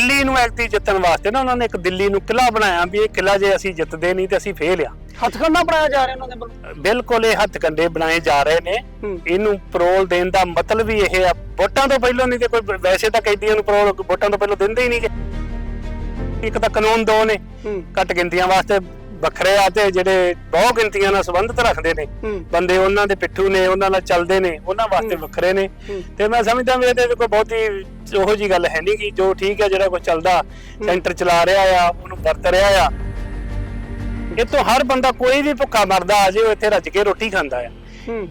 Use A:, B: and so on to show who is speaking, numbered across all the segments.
A: ਦਿੱਲੀ ਨੂੰ ਐਕਟੀ ਜਿੱਤਣ ਵਾਸਤੇ ਨਾ ਉਹਨਾਂ ਨੇ ਇੱਕ ਦਿੱਲੀ ਨੂੰ ਕਿਲਾ ਬਣਾਇਆ ਵੀ ਇਹ ਕਿਲਾ ਜੇ ਅਸੀਂ ਜਿੱਤਦੇ ਨਹੀਂ ਤੇ ਅਸੀਂ ਫੇਲ ਆ।
B: ਹੱਥਕੰਡਾ ਬਣਾਇਆ ਜਾ ਰਿਹਾ ਉਹਨਾਂ ਦੇ ਵੱਲੋਂ?
A: ਬਿਲਕੁਲ ਇਹ ਹੱਥ ਕੰਡੇ ਬਣਾਏ ਜਾ ਰਹੇ ਨੇ। ਇਹਨੂੰ ਪਰੋਲ ਦੇਣ ਦਾ ਮਤਲਬ ਹੀ ਇਹ ਆ ਵੋਟਾਂ ਤੋਂ ਪਹਿਲਾਂ ਨਹੀਂ ਤੇ ਕੋਈ ਵੈਸੇ ਤਾਂ ਕੈਦੀਆਂ ਨੂੰ ਪਰੋਲ ਵੋਟਾਂ ਤੋਂ ਪਹਿਲਾਂ ਦਿੰਦੇ ਹੀ ਨਹੀਂਗੇ ਇੱਕ ਤਾਂ ਕਾਨੂੰਨ ਦੋ ਨੇ ਘੱਟ ਗਿਣਤੀਆਂ ਵਾਸਤੇ ਵੱਖਰੇ ਆ ਤੇ ਜਿਹੜੇ ਬਹੁ ਗਿਣਤੀਆਂ ਨਾਲ ਸੰਬੰਧਿਤ ਰੱਖਦੇ ਨੇ। ਬੰਦੇ ਉਹਨਾਂ ਦੇ ਪਿੱਠੂ ਨੇ ਉਹਨਾਂ ਨਾਲ ਚੱਲਦੇ ਨੇ ਉਹਨਾਂ ਵਾਸਤੇ ਵੱਖਰੇ ਨੇ। ਤੇ ਮੈਂ ਸਮਝਦਾ ਵੀ ਇਹਦੇ ਕੋਈ ਬਹੁਤੀ ਉਹੋ ਜੀ ਗੱਲ ਹੈ ਨਹੀਂ ਕਿ ਜੋ ਠੀਕ ਹੈ ਜਿਹੜਾ ਕੋਈ ਚੱਲਦਾ ਸੈਂਟਰ ਚਲਾ ਰਿਹਾ ਆ ਉਹਨੂੰ ਵਰਤ ਰਿਹਾ ਆ। ਇਹ ਤੋਂ ਹਰ ਬੰਦਾ ਕੋਈ ਵੀ ਭੁੱਖਾ ਮਰਦਾ ਆ ਜੇ ਉਹ ਇੱਥੇ ਰੱਜ ਕੇ ਰੋਟੀ ਖਾਂਦਾ ਆ।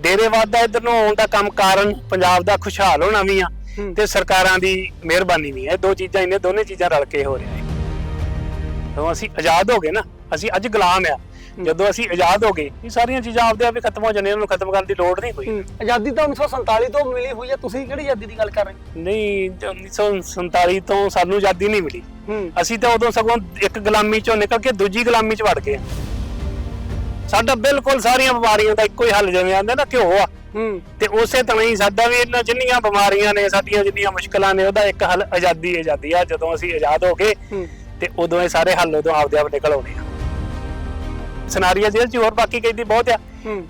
A: ਡੇਰੇਵਾਦ ਦਾ ਇਧਰ ਨੂੰ ਆਉਣ ਦਾ ਕੰਮ ਕਾਰਨ ਪੰਜਾਬ ਦਾ ਖੁਸ਼ਹਾਲ ਹੋਣਾ ਵੀ ਆ। ਤੇ ਸਰਕਾਰਾਂ ਦੀ ਮਿਹਰਬਾਨੀ ਵੀ ਹੈ ਇਹ ਦੋ ਚੀਜ਼ਾਂ ਇਹਨੇ ਦੋਨੇ ਚੀਜ਼ਾਂ ਰਲ ਕੇ ਹੋ ਰਿਹਾ ਹੈ ਜਦੋਂ ਅਸੀਂ ਆਜ਼ਾਦ ਹੋ ਗਏ ਨਾ। ਅਸੀਂ ਅੱਜ ਗੁਲਾਮ ਆ। ਜਦੋਂ ਅਸੀਂ ਆਜ਼ਾਦ ਹੋ ਗਏ ਇਹ ਸਾਰੀਆਂ ਚੀਜ਼ਾਂ ਆਪਦੇ ਆਪ ਹੀ ਖਤਮ ਹੋ ਜਾਣੀਆਂ ਇਹਨਾਂ ਨੂੰ ਖਤਮ ਕਰਨ ਦੀ ਲੋੜ ਨਹੀਂ ਕੋਈ।
B: ਆਜ਼ਾਦੀ ਤਾਂ 1947 ਤੋਂ ਮਿਲੀ ਹੋਈ ਹੈ। ਤੁਸੀਂ ਕਿਹੜੀ ਆਜ਼ਾਦੀ ਦੀ ਗੱਲ ਕਰ ਰਹੇ ਹੋ?
A: ਨਹੀਂ 1947 ਤੋਂ ਸਾਨੂੰ ਆਜ਼ਾਦੀ ਨਹੀਂ ਮਿਲੀ। ਅਸੀਂ ਤਾਂ ਉਦੋਂ ਸਗੋਂ ਇੱਕ ਗੁਲਾਮੀ ਚੋਂ ਨਿਕਲ ਕੇ ਦੂਜੀ ਗੁਲਾਮੀ ਚ ਵੜ ਗਏ। ਸਾਡਾ ਬਿਲਕੁਲ ਸਾਰੀਆਂ ਬਿਮਾਰੀਆਂ ਦਾ ਇੱਕੋ ਹੀ ਹੱਲ ਜਿਵੇਂ ਆਂਦੇ ਨਾ ਘਿਓ ਆ। ਤੇ ਉਸੇ ਤਰ੍ਹਾਂ ਹੀ ਸਾਡਾ ਵੀ ਇਹਨਾਂ ਜਿੰਨੀਆਂ ਬਿਮਾਰੀਆਂ ਨੇ ਸਾਡੀਆਂ ਜਿੰਨੀਆਂ ਮੁਸ਼ਕਲਾਂ ਨੇ ਉਹਦਾ ਇੱਕ ਹੱਲ ਆਜ਼ਾਦੀ ਆਜ਼ਾਦੀ ਆ। ਜਦੋਂ ਅਸੀਂ ਆਜ਼ਾਦ ਹੋ ਗਏ ਤੇ ਉਦੋਂ ਇਹ ਸਾਰੇ ਹੱਲ ਉਦੋਂ ਆਪਦੇ ਆਪ ਨਿਕਲ ਆਉਣੇ ਆ। ਸਨਾਰੀਆ ਜੇਲ੍ਹ ਚ ਹੋਰ ਬਾਕੀ ਕਹਿੰਦੀ ਬਹੁਤ ਆ।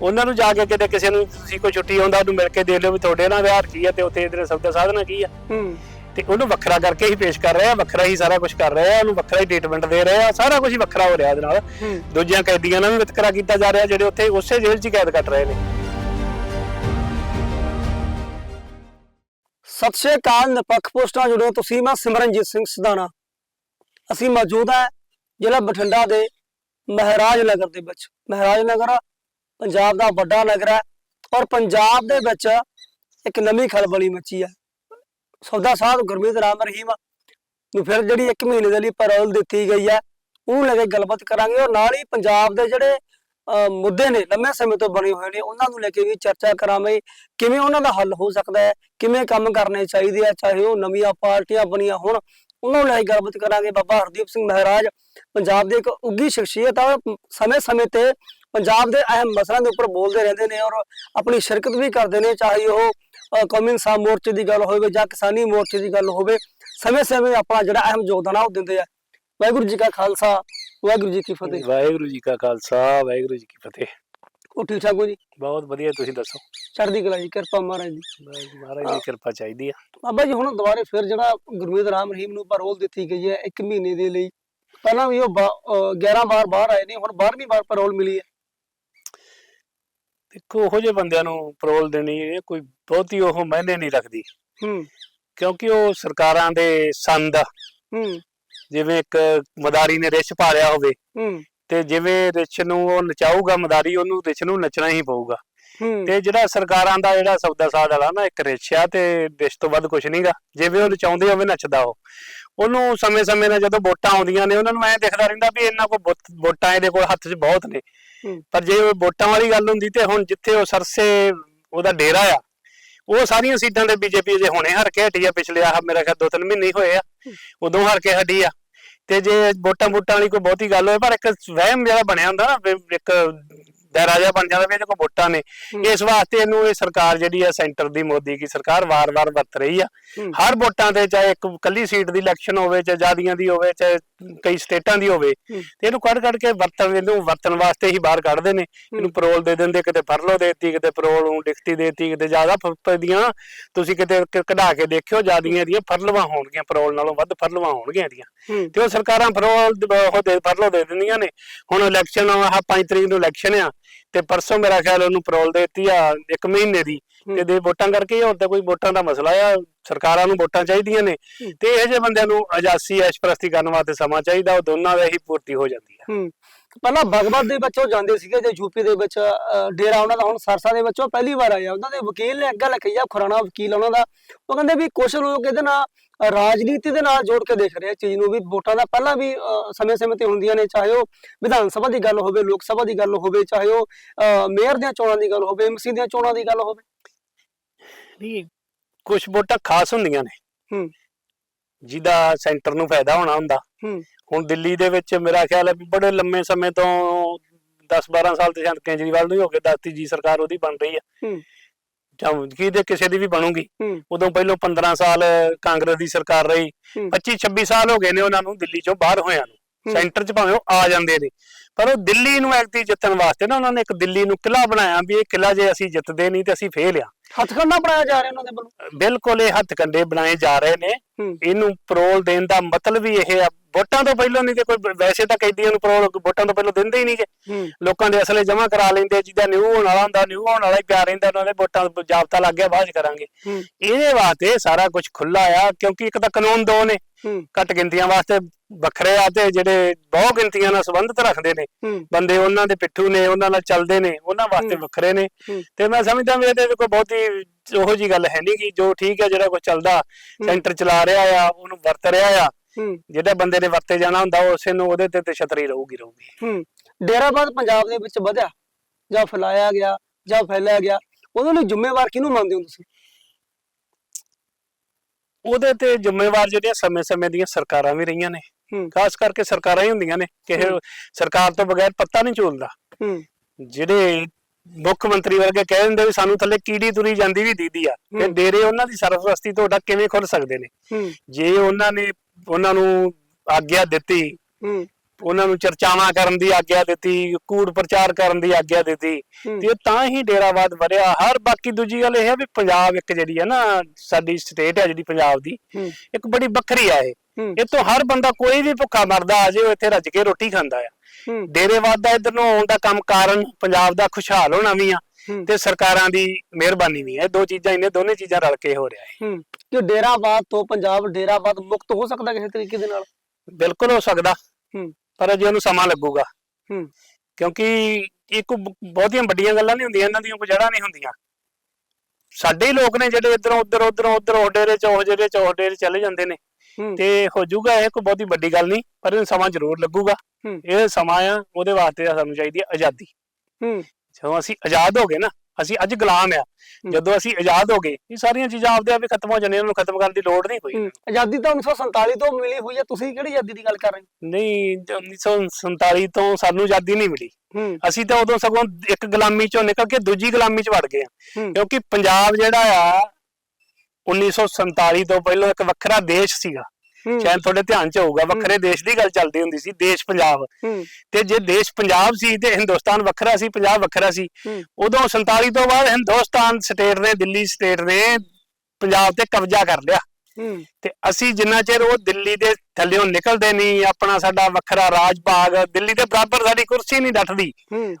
A: ਉਹਨਾਂ ਨੂੰ ਜਾ ਕੇ ਕਿਤੇ ਕਿਸੇ ਨੂੰ ਤੁਸੀਂ ਕੋਈ ਛੁੱਟੀ ਆਉਂਦਾ ਉਹਨੂੰ ਮਿਲ ਕੇ ਦੇ ਲਿਓ ਵੀ ਤੁਹਾਡੇ ਨਾਲ ਵਿਹਾਰ ਕੀ ਆ ਤੇ ਉੱਥੇ ਇਹਦੇ ਸਬਦ ਸਾਧਨਾ ਕੀ ਆ। ਤੇ ਉਹਨੂੰ ਵੱਖਰਾ ਕਰਕੇ ਹੀ ਪੇਸ਼ ਕਰ ਰਹੇ ਆ ਵੱਖਰਾ ਹੀ ਸਾਰਾ ਕੁਝ ਕਰ ਰਹੇ ਆ ਉਹਨੂੰ ਵੱਖਰਾ ਹੀ ਟ੍ਰੀਟਮੈਂਟ ਦੇ ਰਹੇ ਆ ਸਾਰਾ ਕੁਝ ਹੀ ਵੱਖਰਾ ਹੋ ਰਿਹਾ ਇਹਦੇ ਨਾਲ। ਦੂਜੀਆਂ ਕੈਦੀਆਂ ਨਾਲ ਵੀ ਵਿਤਕਰਾ ਕੀਤਾ ਜਾ ਰਿਹਾ ਜਿਹੜੇ ਉੱਥੇ ਉਸੇ ਜੇਲ੍ਹ 'ਚ ਕੈਦ ਕੱਟ ਰਹੇ ਨੇ।
B: ਸਤਿ ਸ਼੍ਰੀ ਅਕਾਲ ਨਿਰਪੱਖ ਪੋਸਟਾਂ ਜੁੜੇ ਤੁਸੀਂ ਮੈਂ ਸਿਮਰਨਜੀਤ ਸਿੰਘ ਸਦਾਨਾ ਅਸੀਂ ਮੌਜੂਦ ਹੈ ਜ਼ਿਲ੍ਹਾ ਬਠਿੰਡਾ ਦੇ ਮਹਾਰਾਜ ਨਗਰ ਦੇ ਵਿੱਚ। ਮਹਾਰਾਜ ਨਗਰ ਪੰਜਾਬ ਦਾ ਵੱਡਾ ਨਗਰ ਹੈ ਔਰ ਪੰਜਾਬ ਦੇ ਵਿੱਚ ਇੱਕ ਨਵੀਂ ਖਲਬਲੀ ਮੱਚੀ ਹੈ। ਸੌਦਾ ਸਾਹਿਬ ਗੁਰਮੀਤ ਰਾਮ ਰਹੀਮ ਨੂੰ ਫਿਰ ਜਿਹੜੀ 1 ਮਹੀਨੇ ਦੇ ਲਈ ਪੈਰੋਲ ਦਿੱਤੀ ਗਈ ਹੈ ਉਹ ਲੈ ਕੇ ਗੱਲਬਾਤ ਕਰਾਂਗੇ। ਔਰ ਨਾਲ ਹੀ ਪੰਜਾਬ ਦੇ ਜਿਹੜੇ ਅਹ, ਮੁੱਦੇ ਨੇ ਲੰਮੇ ਸਮੇਂ ਤੋਂ ਬਣੇ ਹੋਏ ਨੇ ਉਹਨਾਂ ਨੂੰ ਲੈ ਕੇ ਵੀ ਚਰਚਾ ਕਰਾਂਗੇ। ਕਿਵੇਂ ਉਹਨਾਂ ਦਾ ਹੱਲ ਹੋ ਸਕਦਾ ਹੈ ਕਿਵੇਂ ਕੰਮ ਕਰਨੇ ਚਾਹੀਦੇ ਆ ਚਾਹੇ ਉਹ ਨਵੀਆਂ ਪਾਰਟੀਆਂ ਬਣੀਆਂ ਹੋਣ ਉਹਨਾਂ ਨੂੰ ਲੈ ਗੱਲਬਾਤ ਕਰਾਂਗੇ ਬਾਬਾ ਹਰਦੀਪ ਸਿੰਘ ਮਹਾਰਾਜ। ਪੰਜਾਬ ਦੇ ਇੱਕ ਉੱਗੀ ਸ਼ਖਸੀਅਤ ਆ ਸਮੇਂ-ਸਮੇਂ ਤੇ ਪੰਜਾਬ ਦੇ ਅਹਿਮ ਮਸਲਿਆਂ ਦੇ ਉੱਪਰ ਬੋਲਦੇ ਰਹਿੰਦੇ ਨੇ ਔਰ ਆਪਣੀ ਸ਼ਿਰਕਤ ਵੀ ਕਰਦੇ ਨੇ, ਚਾਹੇ ਉਹ ਕੌਮੀ ਇਨਸਾਫ ਮੋਰਚੇ ਦੀ ਗੱਲ ਹੋਵੇ ਜਾਂ ਕਿਸਾਨੀ ਮੋਰਚੇ ਦੀ ਗੱਲ ਹੋਵੇ, ਸਮੇਂ-ਸਮੇਂ ਆਪਣਾ ਜਿਹੜਾ ਅਹਿਮ ਯੋਗਦਾਨ ਆ ਉਹ ਦਿੰਦੇ ਆ। ਵਾਹਿਗੁਰੂ ਜੀ ਕਾ ਖਾਲਸਾ, ਵਾਹਿਗੁਰੂ ਜੀ ਕੀ ਫਤਿਹ।
A: ਵਾਹਿਗੁਰੂ ਜੀ ਕਾ ਖਾਲਸਾ, ਵਾਹਿਗੁਰੂ ਜੀ ਕੀ ਫਤਿਹ।
B: ਉਹ ਠੀਕ ਠਾਕ ਹੋ ਜੀ।
A: ਬਹੁਤ ਵਧੀਆ ਤੁਸੀਂ ਦੱਸੋ?
B: ਚੜ੍ਹਦੀ ਕਲਾ ਜੀ ਕਿਰਪਾ ਮਹਾਰਾਜ ਦੀ।
A: ਮਹਾਰਾਜ ਦੀ ਕਿਰਪਾ ਚਾਹੀਦੀ ਆ।
B: ਬਾਬਾ ਜੀ ਹੁਣ ਦੁਬਾਰੇ ਫਿਰ ਜਿਹੜਾ ਗੁਰਮੀਤ ਰਾਮ ਰਹੀਮ ਨੂੰ ਪਰੋਲ ਦਿੱਤੀ ਗਈ ਹੈ 1 ਮਹੀਨੇ ਦੇ ਲਈ। ਪਹਿਲਾਂ ਵੀ ਉਹ ਬਾ- ਅਹ 11 ਵਾਰ ਬਾਹਰ ਆਏ ਨੇ ਹੁਣ 12ਵੀਂ ਵਾਰ ਪਰੋਲ ਮਿਲੀ ਹੈ।
A: ਦੇਖੋ ਉਹੋ ਜਿਹੇ ਬੰਦਿਆਂ ਨੂੰ ਪਰੋਲ ਦੇਣੀ ਇਹ ਕੋਈ ਬਹੁਤੀ ਉਹ ਮਾਇਨੇ ਨਹੀਂ ਰੱਖਦੀ
B: ਹੂੰ।
A: ਕਿਉਂਕਿ ਉਹ ਸਰਕਾਰਾਂ ਦੇ ਸੰਦ।
B: ਹੂੰ।
A: ਜਿਵੇਂ ਇੱਕ ਮਦਾਰੀ ਨੇ ਰਿਛ ਪਾਲਿਆ ਹੋਵੇ।
B: ਹੂੰ।
A: ਤੇ ਜਿਵੇਂ ਰਿਛ ਨੂੰ ਉਹ ਨਚਾਊਗਾ ਮਦਾਰੀ ਉਹਨੂੰ ਰਿਛ ਨੂੰ ਨੱਚਣਾ ਹੀ ਪਊਗਾ। ਤੇ ਜਿਹੜਾ ਸਰਕਾਰਾਂ ਦਾ ਜਿਹੜਾ ਸੌਦਾ ਸਾਧ ਵਾਲਾ ਨਾ ਇੱਕ ਰਿਛ ਆ ਤੇ ਰਿਛ ਤੋਂ ਵੱਧ ਕੁਝ ਨਹੀਂਗਾ ਜਿਵੇਂ ਉਹ ਨਚਾਉਂਦੇ ਹੋਵੇ ਨੱਚਦਾ ਉਹ। ਉਹਨੂੰ ਸਮੇਂ-ਸਮੇਂ ਨਾਲ ਜਦੋਂ ਵੋਟਾਂ ਆਉਂਦੀਆਂ ਨੇ ਉਹਨਾਂ ਨੂੰ ਐਂ ਦਿਖਦਾ ਰਹਿੰਦਾ ਵੀ ਇਹਨਾਂ ਕੋਲ ਵੋਟ- ਇਹਦੇ ਕੋਲ ਹੱਥ 'ਚ ਬਹੁਤ ਨੇ। ਪਰ ਜੇ ਉਹ ਵੋਟਾਂ ਵਾਲੀ ਗੱਲ ਹੁੰਦੀ ਤੇ ਹੁਣ ਜਿੱਥੇ ਉਹ ਸਰਸੇ ਉਹਦਾ ਡੇਰਾ ਆ ਉਹ ਸਾਰੀਆਂ ਸੀਟਾਂ ਦੇ ਬੀਜੇਪੀ ਜੇ ਹੁਣੇ ਹਰ ਕੇ ਹਟੀ ਆ ਪਿਛਲੇ ਆ ਮੇਰਾ ਖਿਆਲ ਦੋ ਤਿੰਨ ਮਹੀਨੇ ਹੋਏ ਆ। ਉਦੋਂ ਹਰ ਕੇ ਹਟੀ ਆ। ਤੇ ਜੇ ਵੋਟਾਂ ਵੋਟਾਂ ਵਾਲੀ ਕੋਈ ਬਹੁਤੀ ਗੱਲ ਹੋਏ ਪਰ ਇੱਕ ਵਹਿਮ ਜਿਹੜਾ ਬਣਿਆ ਹੁੰਦਾ ਨਾ, ਵੀ ਇੱਕ ਜਿਹਾ ਬਣ ਜਾਂਦਾ ਵੀ ਇਹਦੇ ਕੋਲ ਵੋਟਾਂ ਨੇ। ਇਸ ਵਾਸਤੇ ਇਹਨੂੰ ਇਹ ਸਰਕਾਰ ਜਿਹੜੀ ਆ ਸੈਂਟਰ ਦੀ ਮੋਦੀ ਦੀ ਸਰਕਾਰ ਵਾਰ-ਵਾਰ ਵਰਤ ਰਹੀ ਆ। ਹਰ ਵੋਟਾਂ ਤੇ ਚਾਹੇ ਇੱਕ ਕੱਲੀ ਸੀਟ ਦੀ ਇਲੈਕਸ਼ਨ ਹੋਵੇ ਚਾਹੇ ਆਜ਼ਾਦੀਆਂ ਦੀ ਹੋਵੇ ਚਾਹੇ ਕਈ ਸਟੇਟਾਂ ਦੀ ਹੋਵੇ। ਤੇ ਇਹਨੂੰ ਕੱਢ ਕੱਢ ਕੇ ਵਰਤਣ ਇਹਨੂੰ ਵਰਤਣ ਵਾਸਤੇ ਹੀ ਬਾਹਰ ਕੱਢਦੇ ਨੇ। ਇਹਨੂੰ ਪਰੋਲ ਦੇ ਦਿੰਦੇ ਕਿਤੇ ਫਰਲੋ ਦੇਤੀ ਕਿਤੇ ਪਰੋਲ ਨੂੰ ਲਿਖਤੀ ਦੇਤੀ ਕਿਤੇ ਜ਼ਿਆਦਾ ਫ- ਦੀਆਂ ਤੁਸੀਂ ਕਿਤੇ ਕਢਾ ਕੇ ਦੇਖਿਓ ਜਿਆਦੀਆਂ ਦੀਆਂ ਫਰਲਵਾਂ ਹੋਣਗੀਆਂ ਪਰੋਲ ਨਾਲੋਂ ਵੱਧ ਫਰਲਵਾਂ ਹੋਣਗੀਆਂ ਇਹਦੀਆਂ। ਤੇ ਉਹ ਸਰਕਾਰਾਂ ਫਰੋਲ ਦ- ਉਹ ਦੇ ਫਰਲੋ ਦੇ ਦਿੰਦੀਆਂ ਨੇ। ਹੁਣ ਇਲੈਕਸ਼ਨ ਆਹ 5 ਤਰੀਕ ਨੂੰ ਇਲੈਕਸ਼ਨ ਆ। ਤੇ ਪਰਸੋਂ ਮੇਰਾ ਖਿਆਲ ਉਹਨੂੰ ਪਰੋਲ ਦੇਤੀ ਆ ਇੱਕ ਮਹੀਨੇ ਦੀ। ਤੇ ਦੇ ਵੋਟਾਂ ਕਰਕੇ ਹੀ ਹੁਣ ਤਾਂ ਕੋਈ ਵੋਟਾਂ ਦਾ ਮਸਲਾ ਆ ਸਰਕਾਰਾਂ ਨੂੰ ਵੋਟਾਂ ਚਾਹੀਦੀਆਂ ਨੇ। ਤੇ ਇਹੋ ਜਿਹੇ ਬੰਦਿਆਂ ਨੂੰ ਅਜਾਸੀ ਐਸ਼ਪ੍ਰਸਤੀ ਕਰਨ ਵਾਸਤੇ ਸਮਾਂ ਚਾਹੀਦਾ ਉਹ ਦੋਨਾਂ ਦਾ ਹੀ ਪੂਰਤੀ ਹੋ ਜਾਂਦੀ ਆ।
B: ਪਹਿਲਾਂ ਬਗਬਤ ਦੇ ਵਿੱਚ ਜਾਂਦੇ ਸੀਗੇ ਜੇ ਯੂਪੀ ਦੇ ਵਿੱਚ ਡੇਰਾ ਉਹਨਾਂ ਦਾ ਹੁਣ ਸਰਸਾ ਦੇ ਵਿੱਚ ਪਹਿਲੀ ਵਾਰ ਆਇਆ। ਉਹਨਾਂ ਦੇ ਵਕੀਲ ਨੇ ਅੱਗੇ ਲਿਖਿਆ ਖੁਰਾਣਾ ਵਕੀਲ ਉਹਨਾਂ ਦਾ। ਉਹ ਕਹਿੰਦੇ ਵੀ ਕੁਝ ਲੋਕ ਇਹਦੇ ਨਾਲ ਰਾਜਨੀਤੀ ਦੇ ਨਾਲ ਜੋੜ ਕੇ ਦੇਖ ਰਹੇ ਚੀਜ਼ ਨੂੰ ਵੀ ਵੋਟਾਂ ਦਾ ਪਹਿਲਾਂ ਵੀ ਸਮੇਂ-ਸਮੇਂ ਤੇ ਹੁੰਦੀਆਂ ਨੇ ਚਾਹੇ ਉਹ ਵਿਧਾਨ ਸਭਾ ਦੀ ਗੱਲ ਹੋਵੇ ਲੋਕ ਸਭਾ ਦੀ ਗੱਲ ਹੋਵੇ ਚਾਹੇ ਉਹ ਮੇਅਰ ਦੀਆਂ ਚੋਣਾਂ ਦੀ ਗੱਲ ਹੋਵੇ ਐਮਸੀ ਦੀਆਂ ਚੋਣਾਂ ਦੀ ਗੱਲ ਹੋਵੇ।
A: ਨਹੀਂ ਕੁਝ ਵੋਟਾਂ ਖਾਸ ਹੁੰਦੀਆਂ ਨੇ।
B: ਹੂੰ।
A: ਜਿਹਦਾ ਸੈਂਟਰ ਨੂੰ ਫਾਇਦਾ ਹੋਣਾ ਹੁੰਦਾ।
B: ਹੂੰ।
A: ਹੁਣ ਦਿੱਲੀ ਦੇ ਵਿੱਚ ਮੇਰਾ ਖਿਆਲ ਹੈ ਬੜੇ ਲੰਮੇ ਸਮੇਂ ਤੋਂ 10 12 ਸਾਲ ਤੇ ਸ਼ਾਇਦ ਕੇਜਰੀਵਾਲ ਨੂੰ ਹੀ ਹੋ ਗਏ ਦਸਤੀ ਜੀ ਸਰਕਾਰ ਉਹਦੀ ਬਣ ਰਹੀ
B: ਹੈ।
A: ਚਾਹੇ ਕਿਤੇ ਕਿਸੇ ਦੀ ਵੀ ਬਣੂਗੀ।
B: ਹੂੰ।
A: ਉਦੋਂ ਪਹਿਲਾਂ 15 ਸਾਲ ਕਾਂਗਰਸ ਦੀ ਸਰਕਾਰ ਰਹੀ।
B: ਹੂੰ।
A: 25 26 ਸਾਲ ਹੋ ਗਏ ਨੇ ਉਹਨਾਂ ਨੂੰ ਦਿੱਲੀ ਚੋਂ ਬਾਹਰ ਹੋਇਆਂ ਨੂੰ।
B: ਹੂੰ।
A: ਸੈਂਟਰ 'ਚ ਭਾਵੇਂ ਉਹ ਆ ਜਾਂਦੇ ਨੇ। ਪਰ ਉਹ ਦਿੱਲੀ ਨੂੰ ਐਕਟੀ ਜਿੱਤਣ ਵਾਸਤੇ ਨਾ ਉਹਨਾਂ ਨੇ ਇੱਕ ਦਿੱਲੀ ਨੂੰ ਕਿਲਾ ਬਣਾਇਆ ਵੀ ਇਹ ਕਿਲਾ ਜੇ ਅਸੀਂ ਜਿੱਤਦੇ ਨਹੀਂ ਤੇ ਅਸੀਂ ਫੇਲ ਆ।
B: ਹੱਥਕੰਡਾ ਬਣਾਇਆ ਜਾ ਰਿਹਾ ਉਹਨਾਂ ਦੇ ਵੱਲੋਂ।
A: ਬਿਲਕੁਲ ਇਹ ਹੱਥ ਕੰਡੇ ਬਣਾਏ ਜਾ ਰਹੇ ਨੇ।
B: ਹੂੰ।
A: ਇਹਨੂੰ ਪਰੋਲ ਦੇਣ ਦਾ ਮਤਲਬ ਹੀ ਇਹ ਆ ਵੋਟਾਂ ਤੋਂ ਪਹਿਲਾਂ ਨਹੀਂ ਤੇ ਕੋਈ ਵੈਸੇ ਤਾਂ ਕੈਦੀਆਂ ਨੂੰ ਪਰੋਲ ਵੋਟਾਂ ਤੋਂ ਪਹਿਲਾਂ ਦਿੰਦੇ ਹੀ ਨਹੀਂਗੇ
B: ਹੂੰ।
A: ਲੋਕਾਂ ਦੇ ਅਸਲੇ ਜਮ੍ਹਾਂ ਕਰਾ ਲੈਂਦੇ ਜਿਹਦਾ ਨਿਊ ਹੋਣ ਵਾਲਾ ਹੁੰਦਾ ਨਿਊ ਹੋਣ ਵਾਲਾ ਹੀ ਪਿਆ ਰਹਿੰਦਾ ਉਹਨਾਂ ਦੇ ਵੋਟਾਂ ਜਾਬਤਾ ਲੱਗ ਗਿਆ ਬਾਅਦ ਕਰਾਂਗੇ।
B: ਹੂੰ।
A: ਇਹਦੇ ਵਾਸਤੇ ਸਾਰਾ ਕੁਝ ਖੁੱਲਾ ਆ ਕਿਉਂਕਿ ਇੱਕ ਤਾਂ ਕਾਨੂੰਨ ਦੋ ਨੇ।
B: ਹੂੰ।
A: ਘੱਟ ਗਿਣਤੀਆਂ ਵਾਸਤੇ ਵੱਖਰੇ ਆ ਤੇ ਜਿਹੜੇ ਬਹੁ ਗਿਣਤੀਆਂ ਨਾਲ ਸੰਬੰਧਿਤ ਰੱਖਦੇ ਨੇ।
B: ਹੂੰ।
A: ਬੰਦੇ ਉਹਨਾਂ ਦੇ ਪਿੱਠੂ ਨੇ ਉਹਨਾਂ ਨਾਲ ਚੱਲਦੇ ਨੇ ਉਹਨਾਂ ਵਾਸਤੇ
B: ਹੂੰ।
A: ਵੱਖਰੇ ਨੇ।
B: ਹੂੰ।
A: ਤੇ ਮੈਂ ਸਮਝਦਾ ਵੀ ਇਹਦੇ ਕੋਈ ਬਹੁਤੀ ਉਹੋ ਜੀ ਗੱਲ ਹੈ ਨਹੀਂ ਕਿ ਜੋ ਠੀਕ ਹੈ ਜਿਹੜਾ ਕੋਈ ਚੱਲਦਾ ਸੈਂਟਰ ਚਲਾ ਰਿਹਾ ਆ ਉਹਨੂੰ ਵਰਤ ਰਿਹਾ ਆ।
B: ਹੂੰ
A: ਜਿਹੜੇ ਬੰਦੇ ਨੇ ਵਰਤੇ ਜਾਣਾ ਹੁੰਦਾ ਉਸੇ ਨੂੰ ਉਹਦੇ ਤੇ ਤੇ ਛਤਰੀ ਰਹੂਗੀ ਰਹੂਗੀ
B: ਹੂੰ। ਡੇਰਾਬਾਦ ਪੰਜਾਬ ਦੇ ਵਿੱਚ ਵਧਿਆ। ਜਾਂ ਫੈਲਾਇਆ ਗਿਆ ਜਾਂ ਫੈਲਿਆ ਗਿਆ। ਉਹਨਾਂ ਨੂੰ ਜ਼ਿੰਮੇਵਾਰ ਕਿਹਨੂੰ ਮੰਨਦੇ ਹੋ ਤੁਸੀਂ?
A: ਉਹਦੇ ਤੇ ਜ਼ਿੰਮੇਵਾਰ ਜਿਹੜੀਆਂ ਸਮੇਂ-ਸਮੇਂ ਦੀਆਂ ਸਰਕਾਰਾਂ ਵੀ ਰਹੀਆਂ ਨੇ।
B: ਹੂੰ।
A: ਖਾਸ ਕਰਕੇ ਸਰਕਾਰਾਂ ਹੀ ਹੁੰਦੀਆਂ ਨੇ। ਕਿਸੇ। ਸਰਕਾਰ ਤੋਂ ਬਗੈਰ ਪੱਤਾ ਨਹੀਂ ਝੂਲਦਾ।
B: ਹੂੰ।
A: ਜਿਹੜੇ ਮੁੱਖ ਮੰਤਰੀ ਵਰਗੇ ਕਹਿ ਦਿੰਦੇ ਵੀ ਸਾਨੂੰ ਥੱਲੇ ਕੀੜੀ ਤੁਰੀ ਜਾਂਦੀ ਵੀ ਦੀਦੀ ਆ। ਤੇ। ਡੇਰੇ ਉਹਨਾਂ ਦੀ ਸਰਪ੍ਰਸਤੀ ਤੁਹਾਡਾ ਕਿਵੇਂ ਖੁੱਲ ਸਕਦੇ ਨੇ? ਜੇ ਉਹਨਾਂ ਨੇ ਉਹਨਾਂ ਨੂੰ ਆਗਿਆ ਦਿੱਤੀ।
B: ਹੂੰ।
A: ਉਹਨਾਂ ਨੂੰ ਚਰਚਾਵਾਂ ਕਰਨ ਦੀ ਆਗਿਆ ਦਿੱਤੀ ਕੂੜ ਪ੍ਰਚਾਰ ਕਰਨ ਦੀ ਆਗਿਆ ਦਿੱਤੀ। ਤੇ ਤਾਂ ਹੀ ਡੇਰਾਵਾਦ ਵਧਿਆ। ਹਰ ਬਾਕੀ ਦੂਜੀ ਗੱਲ ਇਹ ਹੈ ਵੀ ਪੰਜਾਬ ਇੱਕ ਜਿਹੜੀ ਹੈ ਨਾ ਸਾਡੀ ਸਟੇਟ ਹੈ ਜਿਹੜੀ ਪੰਜਾਬ ਦੀ ਇੱਕ ਬੜੀ ਵੱਖਰੀ ਆ ਇਹ।
B: ਹੂੰ।
A: ਇਹ ਤੋਂ ਹਰ ਬੰਦਾ ਕੋਈ ਵੀ ਭੁੱਖਾ ਮਰਦਾ ਆ ਜੇ ਉਹ ਇੱਥੇ ਰੱਜ ਕੇ ਰੋਟੀ ਖਾਂਦਾ ਆ। ਡੇਰੇਵਾਦ ਦਾ ਇਧਰ ਨੂੰ ਆਉਣ ਦਾ ਕੰਮ ਕਾਰਨ ਪੰਜਾਬ ਦਾ ਖੁਸ਼ਹਾਲ ਹੋਣਾ ਵੀ ਆ। ਤੇ ਸਰਕਾਰਾਂ ਦੀ ਮਿਹਰਬਾਨੀ ਵੀ ਹੈ। ਦੋ ਚੀਜ਼ਾਂ ਇਹਨੇ ਦੋਨੇ ਚੀਜ਼ਾਂ ਰਲ ਕੇ ਹੋ ਰਿਹਾ ਹੈ।
B: ਹੂੰ। ਕਿ ਡੇਰਾਬਾਦ ਤੋਂ ਪੰਜਾਬ ਡੇਰਾਬਾਦ ਮੁਕਤ ਹੋ ਸਕਦਾ ਕਿਸੇ ਤਰੀਕੇ ਦੇ ਨਾਲ?
A: ਬਿਲਕੁਲ ਹੋ ਸਕਦਾ।
B: ਹੂੰ।
A: ਪਰ ਅਜੇ ਉਹਨੂੰ ਸਮਾਂ ਲੱਗੂਗਾ।
B: ਹੂੰ।
A: ਕਿਉਂਕਿ ਇਹ ਬ- ਬਹੁਤੀਆਂ ਵੱਡੀਆਂ ਗੱਲਾਂ ਨਹੀਂ ਹੁੰਦੀਆਂ ਇਹਨਾਂ ਦੀਆਂ ਕੋਈ ਜੜ੍ਹਾਂ ਨਹੀਂ ਹੁੰਦੀਆਂ। ਸਾਡੇ ਹੀ ਲੋਕ ਨੇ ਜਿਹੜੇ ਇਧਰੋਂ ਉਧਰ ਉਧਰੋਂ ਉਧਰ ਓਡੇਰੇ ਚੌਹ ਜਿਹੜੇ ਚੌਹ ਡੇਰੇ ਚਲੇ ਜਾਂਦੇ ਨੇ।
B: ਹੂੰ।
A: ਤੇ ਹੋ ਜਾਊਗਾ ਇਹ ਕੋਈ ਬਹੁਤੀ ਵੱਡੀ ਗੱਲ ਨਹੀਂ ਪਰ ਇਹਨੂੰ ਸਮਾਂ ਜ਼ਰੂਰ ਲੱਗੂਗਾ।
B: ਹੂੰ।
A: ਇਹ ਸਮਾਂ ਆ ਉਹਦੇ ਵਾਸਤੇ ਸਾਨੂੰ ਚਾਹੀਦੀ ਹੈ ਆਜ਼ਾਦੀ।
B: ਹੂੰ।
A: ਜਦੋਂ ਅਸੀਂ ਆਜ਼ਾਦ ਹੋ ਗਏ ਨਾ ਅਸੀਂ ਅੱਜ ਗੁਲਾਮ ਆ।
B: ਹੂੰ।
A: ਜਦੋਂ ਅਸੀਂ ਆਜ਼ਾਦ ਹੋ ਗਏ ਇਹ ਸਾਰੀਆਂ ਚੀਜ਼ਾਂ ਆਪਦੇ ਆਪ ਹੀ ਖਤਮ ਹੋ ਜਾਣੀਆਂ ਇਹਨਾਂ ਨੂੰ ਖਤਮ ਕਰਨ ਦੀ ਲੋੜ ਨਹੀਂ ਕੋਈ।
B: ਹੂੰ ਆਜ਼ਾਦੀ ਤਾਂ 1947 ਤੋਂ ਮਿਲੀ ਹੋਈ ਹੈ ਤੁਸੀਂ ਕਿਹੜੀ ਆਜ਼ਾਦੀ ਦੀ ਗੱਲ ਕਰ ਰਹੇ
A: ਨਹੀਂ 1947 ਤੋਂ ਸਾਨੂੰ ਆਜ਼ਾਦੀ ਨਹੀਂ ਮਿਲੀ।
B: ਹੋ। ਹੂੰ
A: ਅਸੀਂ ਤਾਂ ਉਦੋਂ ਸਗੋਂ ਇੱਕ ਗੁਲਾਮੀ ਚੋਂ ਨਿਕਲ ਕੇ ਦੂਜੀ ਗੁਲਾਮੀ 'ਚ ਵੜ ਗਏ ਆ।
B: ਹੂੰ।
A: ਕਿਉਂਕਿ ਪੰਜਾਬ ਜਿਹੜਾ ਆ 1947 ਤੋਂ ਪਹਿਲਾਂ ਇੱਕ ਵੱਖਰਾ ਦੇਸ਼ ਸੀਗਾ।
B: ਹੂੰ
A: ਸ਼ਾਇਦ ਤੁਹਾਡੇ ਧਿਆਨ 'ਚ ਹੋਊਗਾ ਵੱਖਰੇ ਦੇਸ਼ ਦੀ ਗੱਲ ਚੱਲਦੀ ਹੁੰਦੀ ਸੀ ਦੇਸ਼ ਪੰਜਾਬ। ਤੇ ਜੇ ਦੇਸ਼ ਪੰਜਾਬ ਸੀ ਤੇ ਹਿੰਦੁਸਤਾਨ ਵੱਖਰਾ ਸੀ ਪੰਜਾਬ ਵੱਖਰਾ ਸੀ ਉਦੋਂ 47 ਤੋਂ ਬਾਅਦ ਹਿੰਦੁਸਤਾਨ ਸਟੇਟ ਨੇ ਦਿੱਲੀ ਸਟੇਟ ਨੇ ਪੰਜਾਬ ਤੇ ਕਬਜ਼ਾ ਕਰ ਲਿਆ। ਤੇ ਅਸੀਂ ਜਿੰਨਾ ਚਿਰ ਉਹ ਦਿੱਲੀ ਦੇ ਥੱਲਿਓਂ ਨਿਕਲਦੇ ਨਹੀਂ ਆਪਣਾ ਸਾਡਾ ਵੱਖਰਾ ਰਾਜ ਭਾਗ ਦਿੱਲੀ ਦੇ ਬਰਾਬਰ ਸਾਡੀ ਕੁਰਸੀ ਨਹੀਂ ਡੱਟਦੀ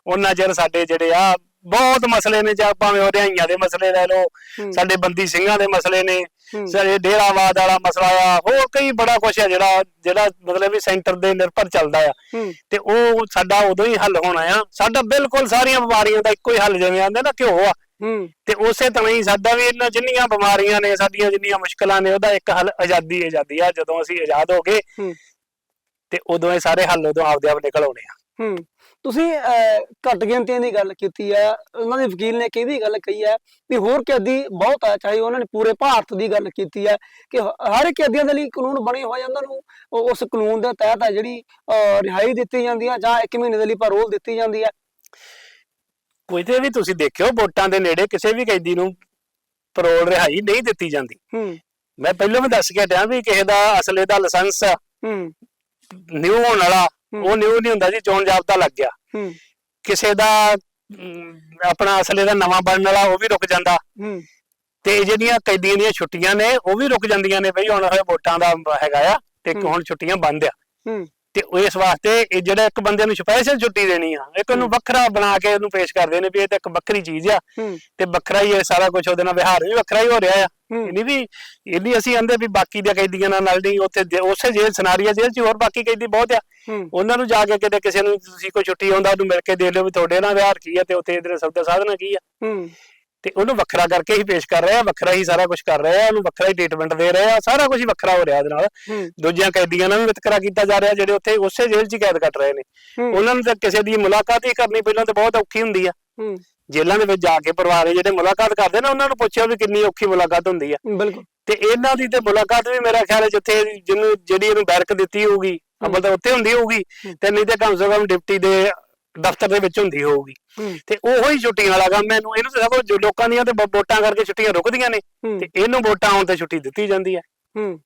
A: ਉਹਨਾਂ ਚਿਰ ਸਾਡੇ ਜਿਹੜੇ ਆ ਬਹੁਤ ਮਸਲੇ ਨੇ ਜਾਂ ਭਾਵੇਂ ਉਹ ਰਿਹਾਈਆਂ ਦੇ ਮਸਲੇ ਲੈ ਲਓ ਸਾਡੇ ਬੰਦੀ ਸਿੰਘਾਂ ਦੇ ਮਸਲੇ ਨੇ
B: ਹੂੰ।
A: ਸਾਡੇ ਡੇਰਾਵਾਦ ਵਾਲਾ ਮਸਲਾ ਆ ਹੋਰ ਕਈ ਬੜਾ ਕੁਝ ਆ ਜਿਹੜਾ ਜਿਹੜਾ ਮਤਲਬ ਵੀ ਸੈਂਟਰ ਦੇ ਨਿਰਭਰ ਚੱਲਦਾ ਆ। ਤੇ ਉਹ ਸਾਡਾ ਉਦੋਂ ਹੀ ਹੱਲ ਹੋਣਾ ਆ। ਸਾਡਾ ਬਿਲਕੁਲ ਸਾਰੀਆਂ ਬਿਮਾਰੀਆਂ ਦਾ ਇੱਕੋ ਹੀ ਹੱਲ ਜਿਵੇਂ ਆਂਦੇ ਨਾ ਘਿਓ ਆ। ਤੇ ਉਸੇ ਤਰ੍ਹਾਂ ਹੀ ਸਾਡਾ ਵੀ ਇਹਨਾਂ ਜਿੰਨੀਆਂ ਬਿਮਾਰੀਆਂ ਨੇ ਸਾਡੀਆਂ ਜਿੰਨੀਆਂ ਮੁਸ਼ਕਲਾਂ ਨੇ ਉਹਦਾ ਇੱਕ ਹੱਲ ਆਜ਼ਾਦੀ ਆਜ਼ਾਦੀ ਆ ਜਦੋਂ ਅਸੀਂ ਆਜ਼ਾਦ ਹੋ ਗਏ। ਤੇ ਉਦੋਂ ਇਹ ਸਾਰੇ ਹੱਲ ਉਦੋਂ ਆਪਦੇ ਆਪ ਨਿਕਲ ਆਉਣੇ ਆ।
B: ਹੂੰ। ਤੁਸੀਂ ਘੱਟ ਗਿਣਤੀਆਂ ਦੀ ਗੱਲ ਕੀਤੀ ਹੈ ਉਹਨਾਂ ਦੇ ਵਕੀਲ ਨੇ ਵੀ ਗੱਲ ਕਹੀ ਹੈ ਵੀ ਹੋਰ ਕੈਦੀ ਬਹੁਤ ਹੈ ਚਾਹੇ ਉਹਨਾਂ ਨੇ ਪੂਰੇ ਭਾਰਤ ਦੀ ਗੱਲ ਕੀਤੀ ਹੈ ਕਿ ਹਰ ਇੱਕ ਕੈਦੀਆਂ ਦੇ ਲਈ ਕਾਨੂੰਨ ਬਣੇ ਹੋਏ ਆ, ਉਹਨਾਂ ਨੂੰ ਉਸ ਕਾਨੂੰਨ ਦੇ ਤਹਿਤ ਹੈ ਜਿਹੜੀ ਰਿਹਾਈ ਦਿੱਤੀ ਜਾਂਦੀ ਹੈ ਜਾਂ 1 ਮਹੀਨੇ ਦੇ ਲਈ ਪੈਰੋਲ ਦਿੱਤੀ ਜਾਂਦੀ ਹੈ
A: ਕਿਤੇ ਵੀ ਤੁਸੀਂ ਦੇਖਿਓ ਵੋਟਾਂ ਦੇ ਨੇੜੇ ਕਿਸੇ ਵੀ ਕੈਦੀ ਨੂੰ ਪਰੋਲ ਰਿਹਾਈ ਨਹੀਂ ਦਿੱਤੀ ਜਾਂਦੀ।
B: ਹੂੰ।
A: ਮੈਂ ਪਹਿਲਾਂ ਵੀ ਦੱਸ ਕੇ ਹਟਿਆ ਵੀ ਕਿਸੇ ਦਾ ਅਸਲੇ ਦਾ ਲਾਇਸੈਂਸ
B: ਹੂੰ।
A: ਨਿਊ ਹੋਣ ਵਾਲਾ। ਉਹ ਨਿਊ ਨਹੀਂ ਹੁੰਦਾ ਜੀ ਚੋਣ ਜਾਬਤਾ ਲੱਗ ਗਿਆ। ਕਿਸੇ ਦਾ ਆਪਣਾ ਅਸਲੇ ਦਾ ਨਵਾਂ ਬਣਨ ਵਾਲਾ ਉਹ ਵੀ ਰੁਕ ਜਾਂਦਾ। ਤੇ ਜਿਹੜੀਆਂ ਕੈਦੀਆਂ ਦੀਆਂ ਛੁੱਟੀਆਂ ਨੇ ਉਹ ਵੀ ਰੁਕ ਜਾਂਦੀਆਂ ਨੇ ਬਈ ਹੁਣ ਵੋਟਾਂ ਦਾ ਹੈਗਾ ਆ ਤੇ। ਹੁਣ ਛੁੱਟੀਆਂ ਬੰਦ ਆ। ਤੇ ਇਸ ਵਾਸਤੇ ਇਹ ਜਿਹੜਾ ਇੱਕ ਬੰਦੇ ਨੂੰ ਸਪੈਸ਼ਲ ਛੁੱਟੀ ਦੇਣੀ ਆ ਇੱਕ ਉਹਨੂੰ। ਵੱਖਰਾ ਬਣਾ ਕੇ ਉਹਨੂੰ ਪੇਸ਼ ਕਰਦੇ ਨੇ ਵੀ ਇਹ ਤਾਂ ਇੱਕ ਵੱਖਰੀ ਚੀਜ਼ ਆ। ਤੇ ਵੱਖਰਾ ਹੀ ਇਹ ਸਾਰਾ ਕੁਝ ਉਹਦੇ ਨਾਲ ਵਿਹਾਰ ਵੀ ਵੱਖਰਾ ਹੀ ਹੋ ਰਿਹਾ ਆ। ਇਹ ਨਹੀਂ ਵੀ ਇਹ ਨਹੀਂ ਅਸੀਂ ਆਂਦੇ ਵੀ ਬਾਕੀ ਦੇ ਕੈਦੀਆਂ ਨਾਲ ਨਾਲ ਨਹੀਂ ਉੱਥੇ ਉਸੇ ਜੇਲ੍ਹ ਸਨਾਰੀਆ ਜੇਲ੍ਹ 'ਚ ਹੋਰ ਬਾਕੀ ਕੈਦੀ ਬਹੁਤ ਆ। ਉਹਨਾਂ ਨੂੰ ਜਾ ਕੇ ਕਿਤੇ ਕਿਸੇ ਨੂੰ ਤੁਸੀਂ ਕੋਈ ਛੁੱਟੀ ਆਉਂਦਾ ਉਹਨੂੰ ਮਿਲ ਕੇ ਦੇ ਲਿਓ ਵੀ ਤੁਹਾਡੇ ਨਾਲ ਵਿਹਾਰ ਕੀ ਆ ਤੇ ਉੱਥੇ ਇਹਦੇ ਸਬਦਾ ਸਾਧਨਾ ਕੀ ਆ। ਤੇ ਉਹਨੂੰ ਵੱਖਰਾ ਕਰਕੇ ਹੀ ਪੇਸ਼ ਕਰ ਰਹੇ ਆ ਵੱਖਰਾ ਹੀ ਸਾਰਾ ਕੁਝ ਕਰ ਰਹੇ ਆ ਉਹਨੂੰ ਵੱਖਰਾ ਹੀ ਟ੍ਰੀਟਮੈਂਟ ਦੇ ਰਹੇ ਆ ਸਾਰਾ ਕੁਝ ਹੀ ਵੱਖਰਾ ਹੋ ਰਿਹਾ ਉਹਦੇ ਨਾਲ। ਦੂਜੀਆਂ ਕੈਦੀਆਂ ਨਾਲ ਵੀ ਵਿਤਕਰਾ ਕੀਤਾ ਜਾ ਰਿਹਾ ਜਿਹੜੇ ਉੱਥੇ ਉਸੇ ਜੇਲ੍ਹ 'ਚ ਕੈਦ ਕੱਟ ਰਹੇ ਨੇ। ਉਹਨਾਂ ਨੂੰ ਤਾਂ ਕਿਸੇ ਦੀ ਮੁਲਾਕਾਤ ਹੀ ਕਰਨੀ ਪਹਿਲਾਂ ਤਾਂ ਬਹੁਤ ਔਖੀ ਹੁੰਦੀ ਆ। ਜੇਲ੍ਹਾਂ ਦੇ ਵਿੱਚ ਜਾ ਕੇ ਪਰਿਵਾਰ ਜਿਹੜੇ ਮੁਲਾਕਾਤ ਕਰਦੇ ਨੇ ਉਹਨਾਂ ਨੂੰ ਪੁੱਛਿਓ ਵੀ ਕਿੰਨੀ ਔਖੀ ਮੁਲਾਕਾਤ ਹੁੰਦੀ ਆ।
B: ਬਿਲਕੁਲ।
A: ਤੇ ਇਹਨਾਂ ਦੀ ਤੇ ਮੁਲਾਕਾਤ ਵੀ ਮੇਰਾ ਖਿਆਲ ਹੈ ਜਿੱਥੇ ਜਿਹਨੂੰ ਜਿਹੜੀ ਇਹਨੂੰ ਬੈਰਕ ਦਿੱਤੀ ਹੋਊਗੀ ਅਬਲ ਤਾਂ ਉੱਥੇ ਹੁੰਦੀ ਹੋਊਗੀ। ਤੇ ਨਹੀਂ ਤੇ ਕਮ ਸੇ ਕਮ ਡਿਪਟੀ ਦੇ ਦਫ਼ਤਰ ਦੇ ਵਿੱਚ ਹੁੰਦੀ ਹੋਊਗੀ। ਤੇ ਉਹੋ ਹੀ ਛੁੱਟੀਆਂ ਵਾਲਾ ਕੰਮ ਮੈਨੂੰ ਇਹਨੂੰ ਤਾਂ ਸਭ ਲੋਕਾਂ ਦੀਆਂ ਤੇ ਵੋਟਾਂ ਕਰਕੇ ਛੁੱਟੀਆਂ ਰੁਕਦੀਆਂ ਨੇ। ਤੇ ਇਹਨੂੰ ਵੋਟਾਂ ਆਉਣ ਤੇ ਛੁੱਟੀ ਦਿੱਤੀ ਜਾਂਦੀ ਹੈ।
B: ਹੂੰ।